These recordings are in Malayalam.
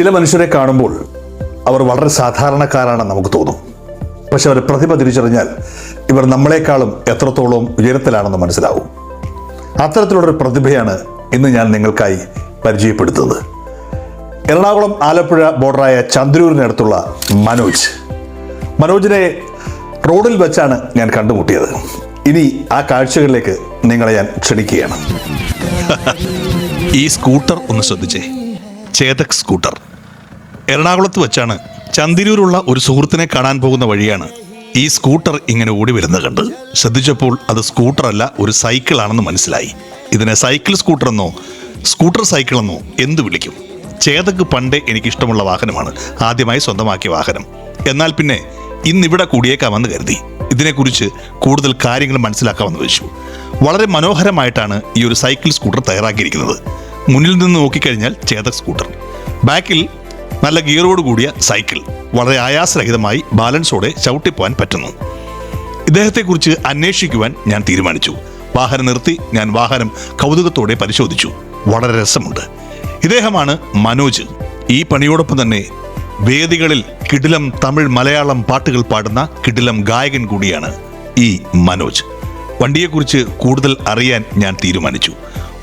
ചില മനുഷ്യരെ കാണുമ്പോൾ അവർ വളരെ സാധാരണക്കാരാണെന്ന് നമുക്ക് തോന്നും. പക്ഷെ അവർ പ്രതിഭ തിരിച്ചറിഞ്ഞാൽ ഇവർ നമ്മളെക്കാളും എത്രത്തോളം ഉയരത്തിലാണെന്ന് മനസ്സിലാവും. അത്തരത്തിലുള്ളൊരു പ്രതിഭയാണ് ഇന്ന് ഞാൻ നിങ്ങൾക്കായി പരിചയപ്പെടുത്തുന്നത്. എറണാകുളം ആലപ്പുഴ ബോർഡറായ ചന്ദ്രൂരിനടുത്തുള്ള മനോജ്. മനോജിനെ റോഡിൽ വെച്ചാണ് ഞാൻ കണ്ടുമുട്ടിയത്. ഇനി ആ കാഴ്ചകളിലേക്ക് നിങ്ങളെ ഞാൻ ക്ഷണിക്കുകയാണ്. ഈ സ്കൂട്ടർ ഒന്ന് ശ്രദ്ധിച്ചേ. ചേതക് സ്കൂട്ടർ. എറണാകുളത്ത് വെച്ചാണ് ചന്തിരൂരുള്ള ഒരു സുഹൃത്തിനെ കാണാൻ പോകുന്ന വഴിയാണ് ഈ സ്കൂട്ടർ ഇങ്ങനെ ഓടി വരുന്നത് കണ്ട് ശ്രദ്ധിച്ചപ്പോൾ അത് സ്കൂട്ടർ അല്ല ഒരു സൈക്കിൾ ആണെന്ന് മനസ്സിലായി. ഇതിനെ സൈക്കിൾ സ്കൂട്ടർ എന്നോ സ്കൂട്ടർ സൈക്കിൾ എന്നോ എന്ത് വിളിക്കും? ചേതക്ക് പണ്ടേ എനിക്കിഷ്ടമുള്ള വാഹനമാണ്. ആദ്യമായി സ്വന്തമാക്കിയ വാഹനം. എന്നാൽ പിന്നെ ഇന്നിവിടെ കൂടിയേക്കാമെന്ന് കരുതി. ഇതിനെക്കുറിച്ച് കൂടുതൽ കാര്യങ്ങൾ മനസ്സിലാക്കാമെന്ന് വെച്ചു വളരെ മനോഹരമായിട്ടാണ് ഈ ഒരു സൈക്കിൾ സ്കൂട്ടർ തയ്യാറാക്കിയിരിക്കുന്നത്. മുന്നിൽ നിന്ന് നോക്കിക്കഴിഞ്ഞാൽ ചേതക് സ്കൂട്ടർ. ബാക്കിൽ നല്ല ഗിയറോട് കൂടിയ സൈക്കിൾ വളരെ ആയാസരഹിതമായി ബാലൻസോടെ ചവിട്ടിപ്പോവാൻ പറ്റുന്നു. ഇദ്ദേഹത്തെക്കുറിച്ച് അന്വേഷിക്കുവാൻ ഞാൻ തീരുമാനിച്ചു. വാഹനം നിർത്തി ഞാൻ വാഹനം കൗതുകത്തോടെ പരിശോധിച്ചു. വളരെ രസമുണ്ട്. ഇദ്ദേഹമാണ് മനോജ്. ഈ പണിയോടൊപ്പം തന്നെ വേദികളിൽ കിടിലം തമിഴ് മലയാളം പാട്ടുകൾ പാടുന്ന കിടിലം ഗായകൻ കൂടിയാണ് ഈ മനോജ്. വണ്ടിയെക്കുറിച്ച് കൂടുതൽ അറിയാൻ ഞാൻ തീരുമാനിച്ചു.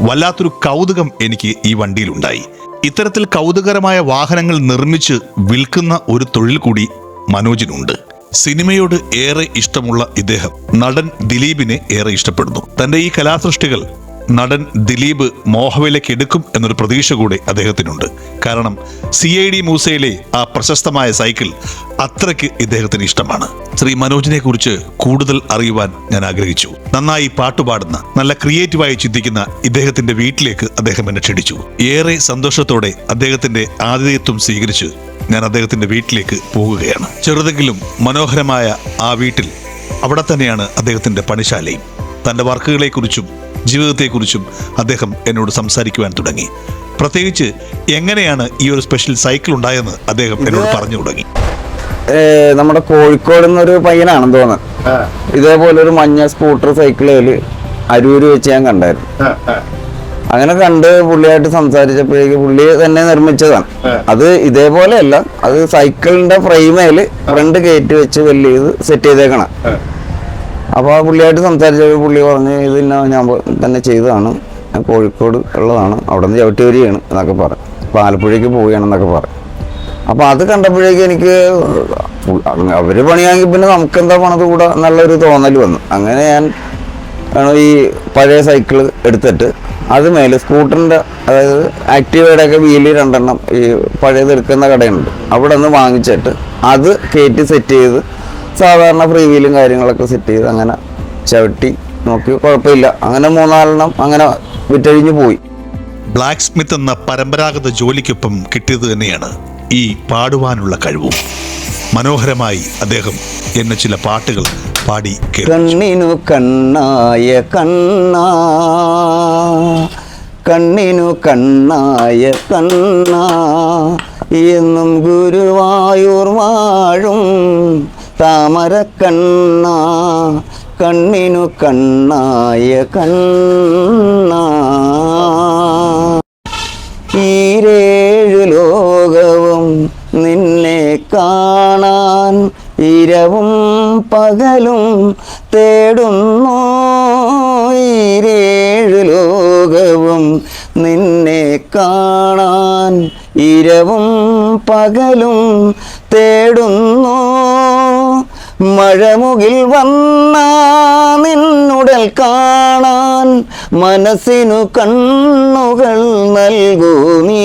വല്ലാത്തൊരു കൗതുകം എനിക്ക് ഈ വണ്ടിയിലുണ്ടായി. ഇത്തരത്തിൽ കൗതുകരമായ വാഹനങ്ങൾ നിർമ്മിച്ച് വിൽക്കുന്ന ഒരു തൊഴിൽ കൂടി മനോജിനുണ്ട്. സിനിമയോട് ഏറെ ഇഷ്ടമുള്ള ഇദ്ദേഹം നടൻ ദിലീപിനെ ഏറെ ഇഷ്ടപ്പെടുന്നു. തന്റെ ഈ കലാസൃഷ്ടികൾ നടൻ ദിലീപ് മോഹവിലേക്ക് എടുക്കും എന്നൊരു പ്രതീക്ഷ കൂടെ അദ്ദേഹത്തിനുണ്ട്. കാരണം സി ഐ ഡി മൂസയിലെ ആ പ്രശസ്തമായ സൈക്കിൾ അത്രയ്ക്ക് ഇദ്ദേഹത്തിന് ഇഷ്ടമാണ്. ശ്രീ മനോജിനെ കുറിച്ച് കൂടുതൽ അറിയുവാൻ ഞാൻ ആഗ്രഹിച്ചു. നന്നായി പാട്ടുപാടുന്ന നല്ല ക്രിയേറ്റീവായി ചിന്തിക്കുന്ന ഇദ്ദേഹത്തിന്റെ വീട്ടിലേക്ക് അദ്ദേഹം എന്നെ ക്ഷണിച്ചു. ഏറെ സന്തോഷത്തോടെ അദ്ദേഹത്തിന്റെ ആതിഥേയത്വം സ്വീകരിച്ച് ഞാൻ അദ്ദേഹത്തിന്റെ വീട്ടിലേക്ക് പോകുകയാണ്. ചെറുതെങ്കിലും മനോഹരമായ ആ വീട്ടിൽ അവിടെ തന്നെയാണ് അദ്ദേഹത്തിന്റെ പണിശാലയും. തന്റെ വർക്കുകളെക്കുറിച്ചും ജീവിതത്തെക്കുറിച്ചും അദ്ദേഹം എന്നോട് സംസാരിക്കുവാൻ തുടങ്ങി. പ്രത്യേകിച്ച് എങ്ങനെയാണ് ഈ ഒരു സ്പെഷ്യൽ സൈക്കിൾ ഉണ്ടായെന്ന് അദ്ദേഹം എന്നോട് പറഞ്ഞു തുടങ്ങി. നമ്മുടെ കോഴിക്കോട് നിന്നൊരു പയ്യനാണെന്ന് തോന്നുന്നു. ഇതേപോലെ ഒരു മഞ്ഞ സ്കൂട്ടർ സൈക്കിളിൽ അരൂര് വെച്ച് ഞാൻ കണ്ടായിരുന്നു. അങ്ങനെ കണ്ട് പുള്ളിയായിട്ട് സംസാരിച്ചപ്പോഴേക്ക് പുള്ളി തന്നെ നിർമ്മിച്ചതാണ്. അത് ഇതേപോലെയല്ല അത് സൈക്കിളിന്റെ ഫ്രെയിമേൽ ഫ്രണ്ട് കയറ്റി വെച്ച് വലിയ സെറ്റ് ചെയ്തേക്കണം. അപ്പോൾ ആ പുള്ളിയായിട്ട് സംസാരിച്ചപ്പോൾ പുള്ളി പറഞ്ഞ് ഇത് ഞാൻ തന്നെ ചെയ്തതാണ്. കോഴിക്കോട് ഉള്ളതാണ്. അവിടെ നിന്ന് ചവിട്ടി വരികയാണ് എന്നൊക്കെ പറഞ്ഞു. അപ്പോൾ ആലപ്പുഴയ്ക്ക് പോവുകയാണെന്നൊക്കെ പറഞ്ഞു. അപ്പോൾ അത് കണ്ടപ്പോഴേക്കും എനിക്ക് അവർ പണിയാണെങ്കിൽ പിന്നെ നമുക്ക് എന്താ പണത് കൂടെ നല്ലൊരു തോന്നൽ വന്നു. അങ്ങനെ ഞാൻ ഈ പഴയ സൈക്കിൾ എടുത്തിട്ട് അത് മേലെ സ്കൂട്ടറിന്റെ അതായത് ആക്റ്റീവയുടെ ഒക്കെ വീൽ രണ്ടെണ്ണം ഈ പഴയത് എടുക്കുന്ന കടയുണ്ട്. അവിടെ നിന്ന് വാങ്ങിച്ചിട്ട് അത് കയറ്റി സെറ്റ് ചെയ്ത് സാധാരണ ഫ്രീ വീലും കാര്യങ്ങളൊക്കെ സെറ്റ് ചെയ്ത് അങ്ങനെ ചവിട്ടി നോക്കി. കുഴപ്പമില്ല. അങ്ങനെ മൂന്നാലെണ്ണം അങ്ങനെ വിറ്റഴിഞ്ഞു പോയി. ബ്ലാക്ക് സ്മിത്ത് എന്ന പരമ്പരാഗത ജോലിക്കൊപ്പം കിട്ടിയത് തന്നെയാണ് ഈ പാടുവാനുള്ള കഴിവും. മനോഹരമായി അദ്ദേഹം എന്നെ ചില പാട്ടുകൾ പാടി കണ്ണിനു കണ്ണായ കണ്ണ കണ്ണിനു കണ്ണായ കണ്ണ എന്നും ഗുരുവായൂർ വാഴും താമര കണ്ണ കണ്ണിനു കണ്ണായ കണ്ണ. ഈരേഴു ലോകവും നിന്നെ കാണാൻ ഇരവും പകലും തേടുന്നു. ഈരേഴു ലോകവും നിന്നെ കാണാൻ ഇരവും പകലും തേടുന്നു. മഴമുകിൽ വന്ന നിന്നുടൽ കാണാൻ മനസ്സിനു കണ്ണുകൾ നൽകൂ നീ.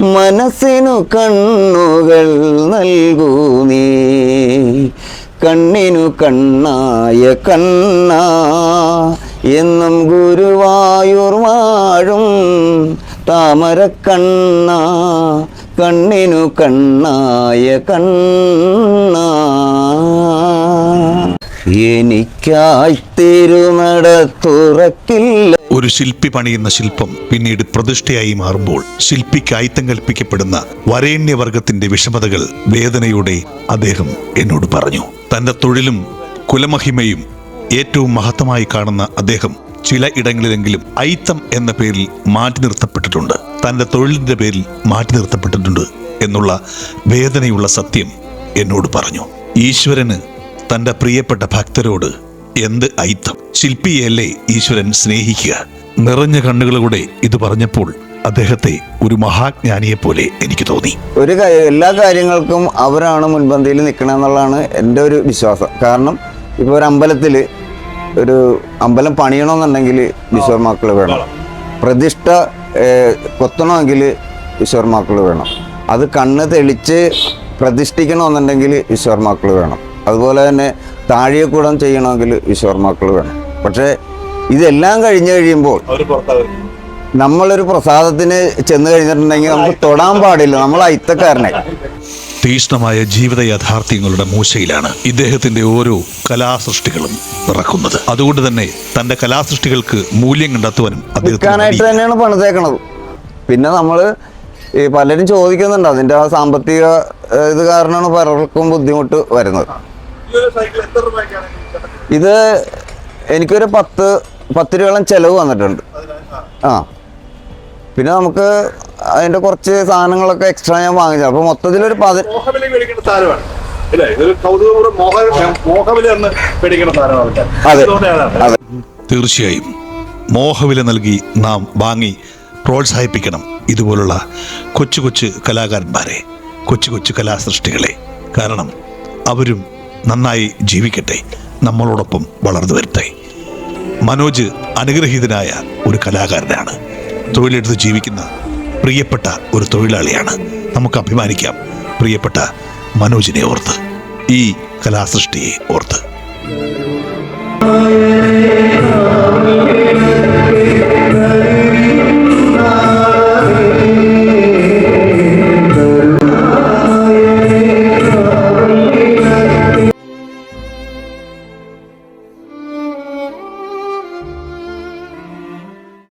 മനസ്സിനു കണ്ണുകൾ നൽകൂ നീ. കണ്ണിനു കണ്ണായ കണ്ണ എന്നും ഗുരുവായൂർ വാഴും താമര കണ്ണിനു കണ്ണായ കണ്ണാ. ഒരു ശില്പി പണിയുന്ന ശില്പം പിന്നീട് പ്രതിഷ്ഠയായി മാറുമ്പോൾ ശില്പിക്ക് ആയിത്തം കൽപ്പിക്കപ്പെടുന്ന വരേണ്യവർഗത്തിന്റെ വിഷമതകൾ വേദനയോടെ അദ്ദേഹം എന്നോട് പറഞ്ഞു. തന്റെ തൊഴിലും കുലമഹിമയും ഏറ്റവും മഹത്തമായി കാണുന്ന അദ്ദേഹം ചില ഇടങ്ങളിലെങ്കിലും ഐത്തം എന്ന പേരിൽ മാറ്റി നിർത്തപ്പെട്ടിട്ടുണ്ട്. തന്റെ തൊഴിലിന്റെ പേരിൽ മാറ്റി നിർത്തപ്പെട്ടിട്ടുണ്ട് എന്നുള്ള വേദനയുള്ള സത്യം എന്നോട് പറഞ്ഞു. ഈശ്വരന് തന്റെ പ്രിയപ്പെട്ട ഭക്തരോട് എന്ത് ഐത്തം ശില്പിയല്ലേ ഈശ്വരൻ സ്നേഹിക്കുക. നിറഞ്ഞ കണ്ണുകളുടെ ഇത് പറഞ്ഞപ്പോൾ അദ്ദേഹത്തെ ഒരു മഹാജ്ഞാനിയെ പോലെ എനിക്ക് തോന്നി. ഒരു എല്ലാ കാര്യങ്ങൾക്കും അവരാണ് മുൻപന്തിയിൽ നിൽക്കണമെന്നുള്ളതാണ് എന്റെ ഒരു വിശ്വാസം. കാരണം ഇപ്പോൾ ഒരു അമ്പലത്തിൽ ഒരു അമ്പലം പണിയണമെന്നുണ്ടെങ്കിൽ വിശ്വർമാക്കൾ വേണം. പ്രതിഷ്ഠ കൊത്തണമെങ്കിൽ വിശ്വർമാക്കൾ വേണം. അത് കണ്ണ് തെളിച്ച് പ്രതിഷ്ഠിക്കണമെന്നുണ്ടെങ്കിൽ വിശ്വർമാക്കൾ വേണം. അതുപോലെ തന്നെ താഴെക്കൂടം ചെയ്യണമെങ്കിൽ വിശ്വർമാക്കൾ വേണം. പക്ഷേ ഇതെല്ലാം കഴിഞ്ഞു കഴിയുമ്പോൾ നമ്മളൊരു പ്രസാദത്തിന് ചെന്ന് കഴിഞ്ഞിട്ടുണ്ടെങ്കിൽ നമുക്ക് തൊടാൻ പാടില്ല. നമ്മൾ അയിത്തക്കാരനെ തീഷ്ണമായ ജീവിത യാഥാർത്ഥ്യങ്ങളുടെ മൂശയിലാണ് ഇദ്ദേഹത്തിന്റെ ഓരോ കലാസൃഷ്ടികളും പിറക്കുന്നത്. അതുകൊണ്ട് തന്നെ തന്റെ കലാസൃഷ്ടികൾക്ക് മൂല്യം കണ്ടെത്തുവാനും വിൽക്കാനായിട്ട് തന്നെയാണ് പണിതേക്കണത്. പിന്നെ നമ്മൾ ഈ പലരും ചോദിക്കുന്നുണ്ട് അതിന്റെ ആ സാമ്പത്തിക ഇത് കാരണമാണ് പലർക്കും ബുദ്ധിമുട്ട് വരുന്നത്. ഇത് എനിക്കൊരു പത്ത് പത്ത് രൂപയോളം ചെലവ് വന്നിട്ടുണ്ട്. ആ. പിന്നെ നമുക്ക് അതിന്റെ കുറച്ച് സാധനങ്ങളൊക്കെ എക്സ്ട്രാ ഞാൻ വാങ്ങിച്ചു. മൊത്തത്തിൽ മേടിക്കേണ്ട സാധനമാണ്. അതെ. അതെ. തീർച്ചയായും മോഹവില നൽകി നാം വാങ്ങി പ്രോത്സാഹിപ്പിക്കണം ഇതുപോലുള്ള കൊച്ചു കൊച്ചു കലാകാരന്മാരെ കൊച്ചു കൊച്ചു കലാസൃഷ്ടികളെ. കാരണം അവരും നന്നായി ജീവിക്കട്ടെ. നമ്മളോടൊപ്പം വളർന്നു വരട്ടെ. മനോജ് അനുഗ്രഹീതനായ ഒരു കലാകാരനാണ്. തൊഴിലെടുത്ത് ജീവിക്കുന്ന പ്രിയപ്പെട്ട ഒരു തൊഴിലാളിയാണ്. നമുക്ക് അഭിമാനിക്കാം. പ്രിയപ്പെട്ട മനോജിനെ ഓർത്ത്. ഈ കലാസൃഷ്ടിയെ ഓർത്ത്.